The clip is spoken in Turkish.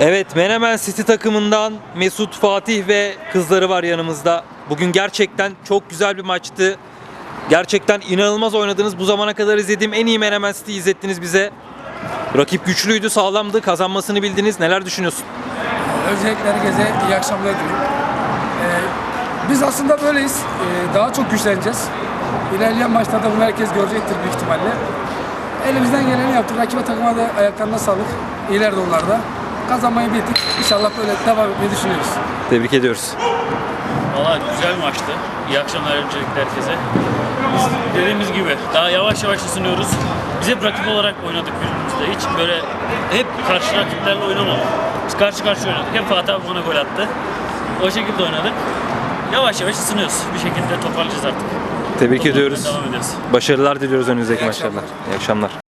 Evet, Menemen City takımından Mesut, Fatih ve kızları var yanımızda. Bugün gerçekten çok güzel bir maçtı. Gerçekten inanılmaz oynadınız. Bu zamana kadar izlediğim en iyi Menemen City izlettiniz bize. Rakip güçlüydü, sağlamdı, kazanmasını bildiniz. Neler düşünüyorsun? Öncelikle herkese iyi akşamlar diliyorum. Ee, biz aslında böyleyiz. Ee, daha çok güçleneceğiz. İlerleyen maçlarda bunu herkes görecektir büyük ihtimalle. Elimizden geleni yaptık. Rakibe takıma da ayaklarına sağlık. İyiler de onlar. Kazanmayı bildik. İnşallah böyle devam etmeyi düşünüyoruz. Tebrik ediyoruz. Valla güzel bir maçtı. İyi akşamlar öncelikle herkese. Biz dediğimiz gibi daha yavaş yavaş ısınıyoruz. Biz hep rakip olarak oynadık birbirimizle. Hiç böyle hep karşı rakiplerle oynamadık. Biz karşı karşı oynadık. Hep Fatih abi bana gol attı. O şekilde oynadık. Yavaş yavaş ısınıyoruz. Bir şekilde toparlayacağız artık. Tebrik ediyoruz. Devam ediyoruz. Başarılar diliyoruz önümüzdeki maçlarda. İyi akşamlar.